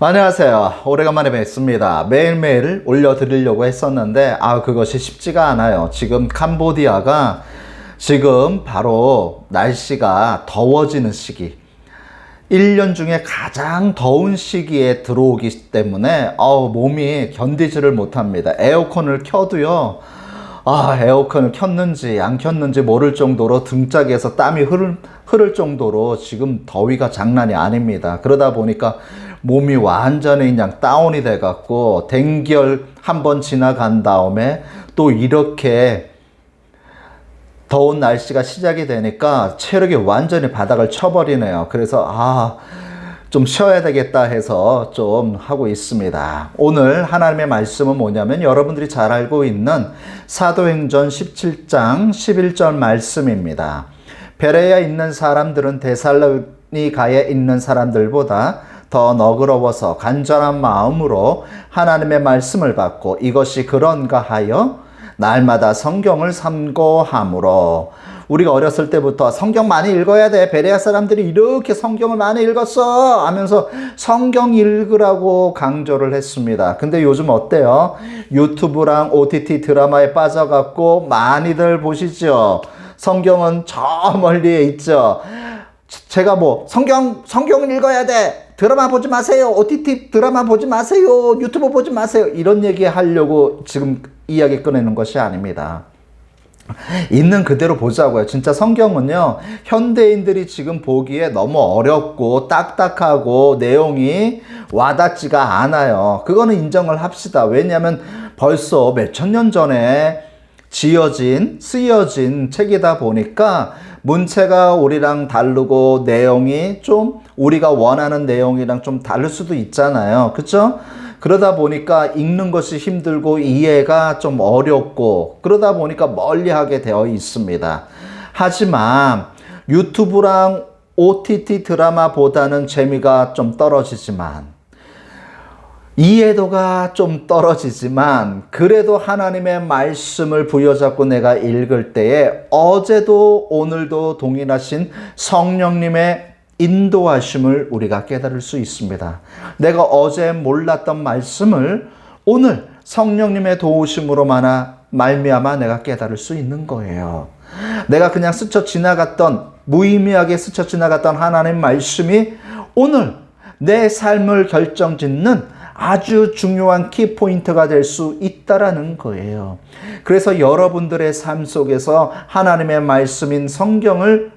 안녕하세요. 오래간만에 뵙습니다. 매일매일 올려드리려고 했었는데, 아, 그것이 쉽지가 않아요. 지금 캄보디아가 지금 바로 날씨가 더워지는 시기. 1년 중에 가장 더운 시기에 들어오기 때문에, 어 몸이 견디지를 못합니다. 에어컨을 켜도요, 아, 에어컨을 켰는지 안 켰는지 모를 정도로 등짝에서 땀이 흐를, 흐를 정도로 지금 더위가 장난이 아닙니다. 그러다 보니까 몸이 완전히 그냥 다운이 돼갖고 댕결 한 번 지나간 다음에 또 이렇게 더운 날씨가 시작이 되니까 체력이 완전히 바닥을 쳐버리네요. 그래서 아, 좀 쉬어야 되겠다 해서 좀 하고 있습니다. 오늘 하나님의 말씀은 뭐냐면 여러분들이 잘 알고 있는 사도행전 17장 11절 말씀입니다. 베레야 있는 사람들은 데살로니가에 있는 사람들보다 더 너그러워서 간절한 마음으로 하나님의 말씀을 받고 이것이 그런가 하여 날마다 성경을 삼고함으로 우리가 어렸을 때부터 성경 많이 읽어야 돼. 베레아 사람들이 이렇게 성경을 많이 읽었어 하면서 성경 읽으라고 강조를 했습니다. 근데 요즘 어때요? 유튜브랑 OTT 드라마에 빠져갖고 많이들 보시죠. 성경은 저 멀리에 있죠. 제가 뭐 성경 성경 읽어야 돼. 드라마 보지 마세요. OTT 드라마 보지 마세요. 유튜브 보지 마세요. 이런 얘기 하려고 지금 이야기 꺼내는 것이 아닙니다. 있는 그대로 보자고요. 진짜 성경은요, 현대인들이 지금 보기에 너무 어렵고 딱딱하고 내용이 와닿지가 않아요. 그거는 인정을 합시다. 왜냐하면 벌써 몇 천 년 전에 지어진, 쓰여진 책이다 보니까 문체가 우리랑 다르고 내용이 좀 우리가 원하는 내용이랑 좀 다를 수도 있잖아요. 그쵸? 그러다 보니까 읽는 것이 힘들고 이해가 좀 어렵고 그러다 보니까 멀리 하게 되어 있습니다. 하지만 유튜브랑 OTT 드라마보다는 재미가 좀 떨어지지만 이해도가 좀 떨어지지만 그래도 하나님의 말씀을 부여잡고 내가 읽을 때에 어제도 오늘도 동일하신 성령님의 인도하심을 우리가 깨달을 수 있습니다. 내가 어제 몰랐던 말씀을 오늘 성령님의 도우심으로 만나 말미암아 내가 깨달을 수 있는 거예요. 내가 그냥 스쳐 지나갔던 무의미하게 스쳐 지나갔던 하나님 말씀이 오늘 내 삶을 결정짓는 아주 중요한 키포인트가 될 수 있다라는 거예요. 그래서 여러분들의 삶 속에서 하나님의 말씀인 성경을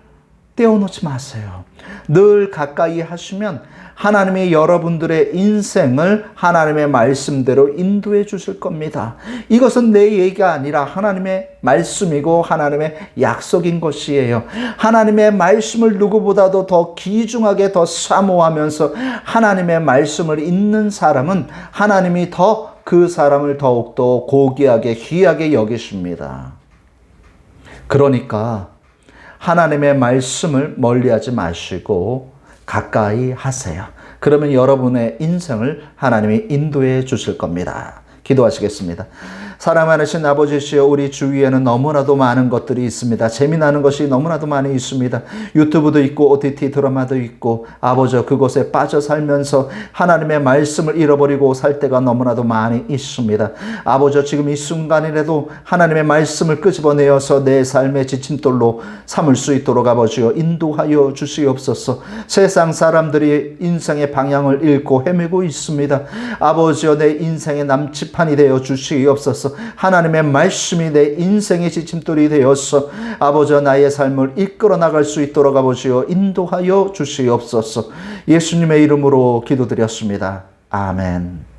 떼어놓지 마세요. 늘 가까이 하시면 하나님이 여러분들의 인생을 하나님의 말씀대로 인도해 주실 겁니다. 이것은 내 얘기가 아니라 하나님의 말씀이고 하나님의 약속인 것이에요. 하나님의 말씀을 누구보다도 더 귀중하게 더 사모하면서 하나님의 말씀을 읽는 사람은 하나님이 더 그 사람을 더욱더 고귀하게 귀하게 여기십니다. 그러니까 하나님의 말씀을 멀리하지 마시고 가까이 하세요. 그러면 여러분의 인생을 하나님이 인도해 주실 겁니다. 기도하시겠습니다. 사랑 많으신 아버지시여 우리 주위에는 너무나도 많은 것들이 있습니다. 재미나는 것이 너무나도 많이 있습니다. 유튜브도 있고 OTT 드라마도 있고 아버지 그곳에 빠져 살면서 하나님의 말씀을 잃어버리고 살 때가 너무나도 많이 있습니다. 아버지 지금 이 순간이라도 하나님의 말씀을 끄집어내어서 내 삶의 지침돌로 삼을 수 있도록 아버지여 인도하여 주시옵소서. 세상 사람들이 인생의 방향을 잃고 헤매고 있습니다. 아버지여 내 인생의 남치판이 되어 주시옵소 서. 하나님의 말씀이 내 인생의 지침돌이 되어서 아버지 나의 삶을 이끌어 나갈 수 있도록 아버지여 인도하여 주시옵소서. 예수님의 이름으로 기도드렸습니다. 아멘.